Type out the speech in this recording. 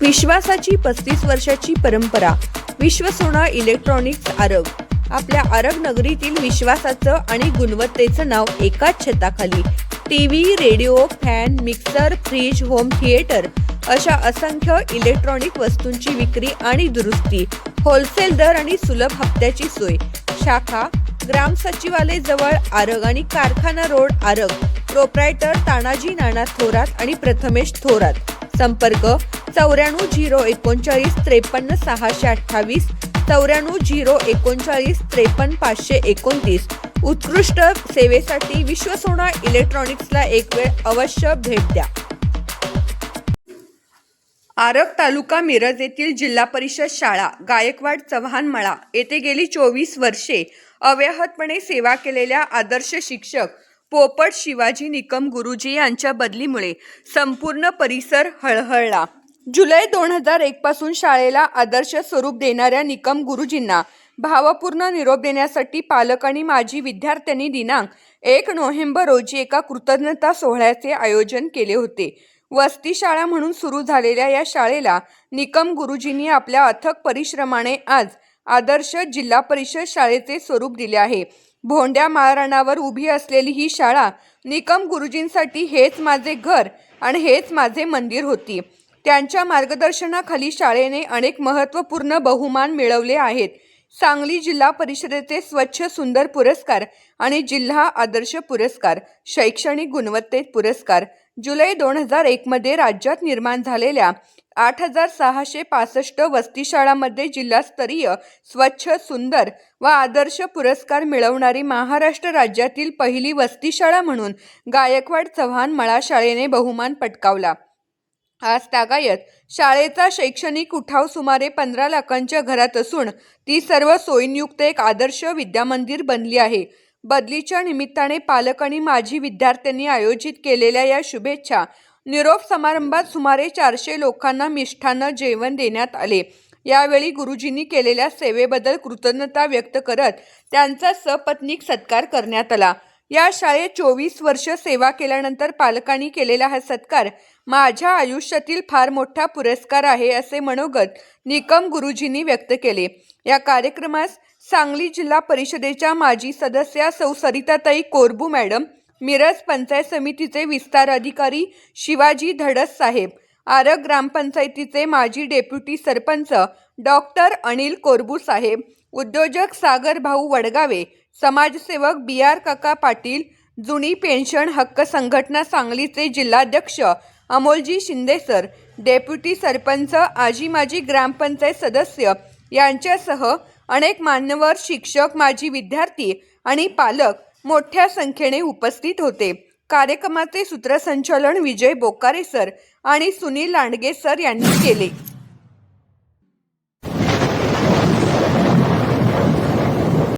विश्वासाची पस्तीस वर्षाची परंपरा. विश्वसोना इलेक्ट्रॉनिक्स आरग. आपल्या आरग नगरीतील विश्वासाचं आणि गुणवत्तेचं नाव एकाच छताखाली. T V radio fan mixer fridge home theatre अशा असंख्य इलेक्ट्रॉनिक वस्तूंची विक्री आणि दुरुस्ती होलसेल दर आणि सुलभ हप्त्याची सोय. शाखा ग्राम सचिवालय जवळ आरग आणि कारखाना रोड आरग. प्रोप्रायटर तानाजी नाना थोरात आणि प्रथमेश थोरात. संपर्क चौऱ्याण्णव झिरो एकोणचाळीस त्रेपन्न सहाशे अठ्ठावीस चौऱ्याण्णव झिरो एकोणचाळीस त्रेपन्न पाचशे एकोणतीस. उत्कृष्ट सेवेसाठी विश्वसोना इलेक्ट्रॉनिक्सला एक वेळ अवश्य भेट द्या. आरग तालुका मिरज येथील जिल्हा परिषद शाळा गायकवाड चव्हाण मळा येथे गेली चोवीस वर्षे अव्याहतपणे सेवा केलेल्या आदर्श शिक्षक पोपट शिवाजी निकम गुरुजी यांच्या बदलीमुळे संपूर्ण परिसर हळहळला. जुलै दोन हजार एक पासून शाळेला आदर्श स्वरूप देणाऱ्या निकम गुरुजींना भावपूर्ण निरोप देण्यासाठी पालक आणि माजी विद्यार्थ्यांनी दिनांक एक नोव्हेंबर रोजी एका कृतज्ञता सोहळ्याचे आयोजन केले होते. वस्ती शाळा म्हणून सुरू झालेल्या या शाळेला निकम गुरुजींनी आपल्या अथक परिश्रमाने आज आदर्श जिल्हा परिषद शाळेचे स्वरूप दिले आहे. भोंड्या माळरानावर उभी असलेली ही शाळा निकम गुरुजींसाठी हेच माझे घर आणि हेच माझे मंदिर होती. त्यांच्या मार्गदर्शनाखाली शाळेने अनेक महत्त्वपूर्ण बहुमान मिळवले आहेत. सांगली जिल्हा परिषदेचे स्वच्छ सुंदर पुरस्कार आणि जिल्हा आदर्श पुरस्कार शैक्षणिक गुणवत्तेत पुरस्कार जुलै दोन हजार एकमध्ये राज्यात निर्माण झालेल्या आठ हजार सहाशे पासष्ट वस्तीशाळामध्ये जिल्हास्तरीय स्वच्छ सुंदर व आदर्श पुरस्कार मिळवणारी महाराष्ट्र राज्यातील पहिली वस्तीशाळा म्हणून गायकवाड चव्हाण मळा शाळेने बहुमान पटकावला. आज तागायत शाळेचा शैक्षणिक उठाव सुमारे पंधरा लाखांच्या घरात असून ती सर्व सोयींयुक्त एक आदर्श विद्यामंदिर बनली आहे. बदलीच्या निमित्ताने पालक आणि माजी विद्यार्थ्यांनी आयोजित केलेल्या या शुभेच्छा निरोप समारंभात सुमारे चारशे लोकांना मिष्ठानं जेवण देण्यात आले. यावेळी गुरुजींनी केलेल्या सेवेबद्दल कृतज्ञता व्यक्त करत त्यांचा सपत्नीक सत्कार करण्यात आला. या शाळेत चोवीस वर्ष सेवा केल्यानंतर पालकांनी केलेला हा सत्कार माझ्या आयुष्यातील फार मोठा पुरस्कार आहे असे मनोगत निकम गुरुजींनी व्यक्त केले. या कार्यक्रमास सांगली जिल्हा परिषदेच्या माजी सदस्या सौ सरिताताई कोरबू मॅडम मिरज पंचायत समितीचे विस्तार अधिकारी शिवाजी धडस साहेब आरग ग्रामपंचायतीचे माजी डेप्युटी सरपंच डॉक्टर अनिल कोरबू साहेब उद्योजक सागर भाऊ वडगावे समाजसेवक बी आर काका पाटील जुनी पेन्शन हक्क संघटना सांगलीचे जिल्हाध्यक्ष अमोलजी शिंदे सर डेप्युटी सरपंच आजी माजी ग्रामपंचायत सदस्य यांच्यासह अनेक मान्यवर शिक्षक माजी विद्यार्थी आणि पालक मोठ्या संख्येने उपस्थित होते. कार्यक्रमाचे सूत्रसंचालन विजय बोकारे सर आणि सुनील लांडगे सर यांनी केले.